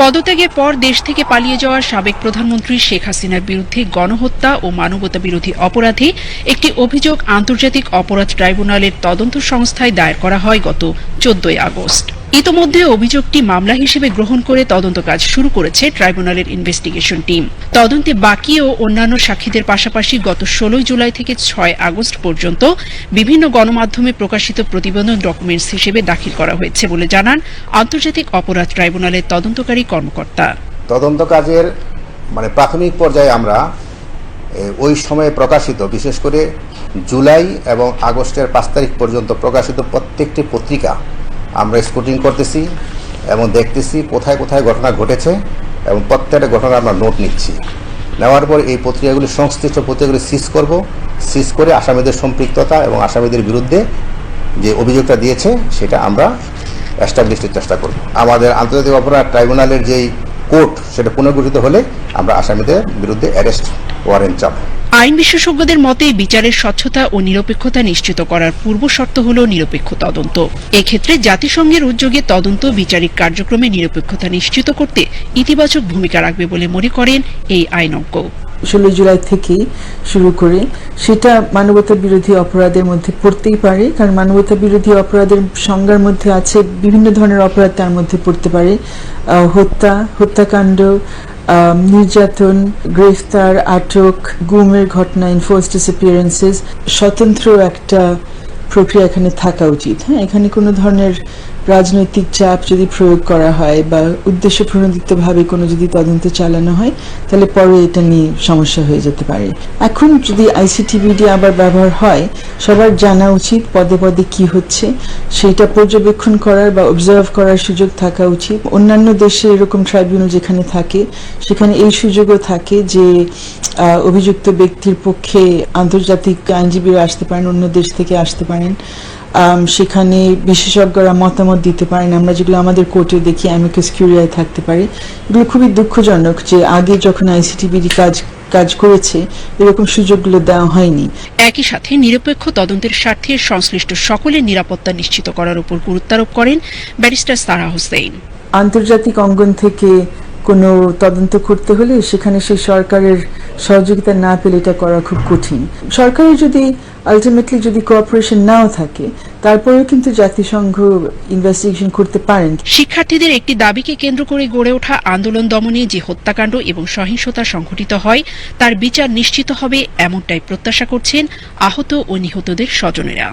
পদত্যাগের পর দেশ থেকে পালিয়ে যাওয়া সাবেক প্রধানমন্ত্রী শেখ হাসিনার বিরুদ্ধে গণহত্যা ও মানবতা বিরোধী অপরাধে একটি অভিযোগ আন্তর্জাতিক অপরাধ ট্রাইব্যুনালের তদন্ত সংস্থায় দায়ের করা হয় গত চোদ্দই আগস্ট। ইতোমধ্যে অভিযোগটি মামলা হিসেবে গ্রহণ করে তদন্ত কাজ শুরু করেছে ট্রাইব্যুনালের ইনভেস্টিগেশন টিম। তদন্তে বাকি ও অন্যান্য সাক্ষীদের পাশাপাশি গত ষোলোই জুলাই থেকে ছয় আগস্ট পর্যন্ত বিভিন্ন গণমাধ্যমে প্রকাশিত প্রতিবেদন ডকুমেন্টস হিসেবে দাখিল করা হয়েছে বলে জানান আন্তর্জাতিক অপরাধ ট্রাইব্যুনালের তদন্তকারী কর্মকর্তা। তদন্ত কাজের মানে প্রাথমিক পর্যায়ে আমরা ওই সময়ে প্রকাশিত, বিশেষ করে জুলাই এবং আগস্টের পাঁচ তারিখ পর্যন্ত প্রকাশিত প্রত্যেকটি পত্রিকা আমরা স্কুটিং করতেছি এবং দেখতেছি কোথায় কোথায় ঘটনা ঘটেছে এবং প্রত্যেকটা ঘটনা আমরা নোট নিচ্ছি। নেওয়ার পর এই পত্রিকাগুলি, সংশ্লিষ্ট পত্রিকাগুলি সিজ করব। সিজ করে আসামিদের সম্পৃক্ততা এবং আসামিদের বিরুদ্ধে যে অভিযোগটা দিয়েছে, সেটা আমরা এস্টাবলিশের চেষ্টা করব। আমাদের আন্তর্জাতিক অপরাধ ট্রাইব্যুনালের যেই কোর্ট সেটা পুনর্গঠিত হলে আমরা আসামিদের বিরুদ্ধে অ্যারেস্ট ওয়ারেন্ট চাপ আইন বিশেষজ্ঞদের মতে, বিচারের স্বচ্ছতা ও নিরপেক্ষতা নিশ্চিত করার পূর্ব শর্ত হল নিরপেক্ষ তদন্ত। এক্ষেত্রে জাতিসংঘের উদ্যোগে তদন্ত বিচারিক কার্যক্রমে নিরপেক্ষতা নিশ্চিত করতে ইতিবাচক ভূমিকা রাখবে বলে মনে করেন এই আইনজ্ঞ ষোলো জুলাই থেকে শুরু করে সেটা মানবতা বিরোধী অপরাধের মধ্যে পড়তেই পারে, কারণ মানবতা বিরোধী অপরাধের সংজ্ঞার মধ্যে আছে বিভিন্ন ধরনের অপরাধ তার মধ্যে পড়তে পারে। হত্যা, হত্যাকাণ্ড নির্যাতন, গ্রেফতার, আটক, গুমের ঘটনা ইনফোর্স ডিসঅ্যাপিয়ারেন্সেস স্বতন্ত্র একটা প্রক্রিয়া এখানে থাকা উচিত। হ্যাঁ এখানে কোনো ধরনের রাজনৈতিক চাপ যদি প্রয়োগ করা হয় বা উদ্দেশ্য প্রণোদিতভাবে কোনো যদি তদন্ত চালানো হয়, তাহলে পরে এটা নিয়ে সমস্যা হয়ে যেতে পারে। এখন যদি আইসিটিভিডি আবার ব্যবহার হয়, সবার জানা উচিত পদে পদে কি হচ্ছে, সেটা পর্যবেক্ষণ করার বা অবজার্ভ করার সুযোগ থাকা উচিত। অন্যান্য দেশে এরকম ট্রাইব্যুনাল যেখানে থাকে, সেখানে এই সুযোগও থাকে যে অভিযুক্ত ব্যক্তির পক্ষে আন্তর্জাতিক আইনজীবীরা আসতে পারেন, অন্য দেশ থেকে আসতে পারেন। সেখানে বিশেষজ্ঞরা মতামত দিতে পারেন আমরা যেগুলো আমাদের কোর্টে দেখি অ্যামিকাস কিউরিয়ায় থাকতে পারে এগুলো খুবই দুঃখজনক যে আগে যখন আইসিটিবির কাজ কাজ করেছে এরকম সুযোগগুলো দেওয়া হয়নি। একই সাথে নিরপেক্ষ তদন্তের স্বার্থে সংশ্লিষ্ট সকলের নিরাপত্তা নিশ্চিত করার উপর গুরুত্বারোপ করেন ব্যারিস্টার সারা হোসেন। আন্তর্জাতিক অঙ্গন থেকে কোনো তদন্ত করতে হলে সেখানে সেই সরকারের সহযোগিতা না পেলে এটা করা খুব কঠিন। সরকারের যদি আলটিমেটলি যদি কোঅপারেশন নাও থাকে, তারপরেও কিন্তু জাতিসংঘ ইনভেস্টিগেশন করতে পারেন। শিক্ষার্থীদের একটি দাবিকে কেন্দ্র করে গড়ে ওঠা আন্দোলন দমনে যে হত্যাকাণ্ড এবং সহিংসতা সংঘটিত হয়, তার বিচার নিশ্চিত হবে এমনটাই প্রত্যাশা করছেন আহত ও নিহতদের স্বজনেরা।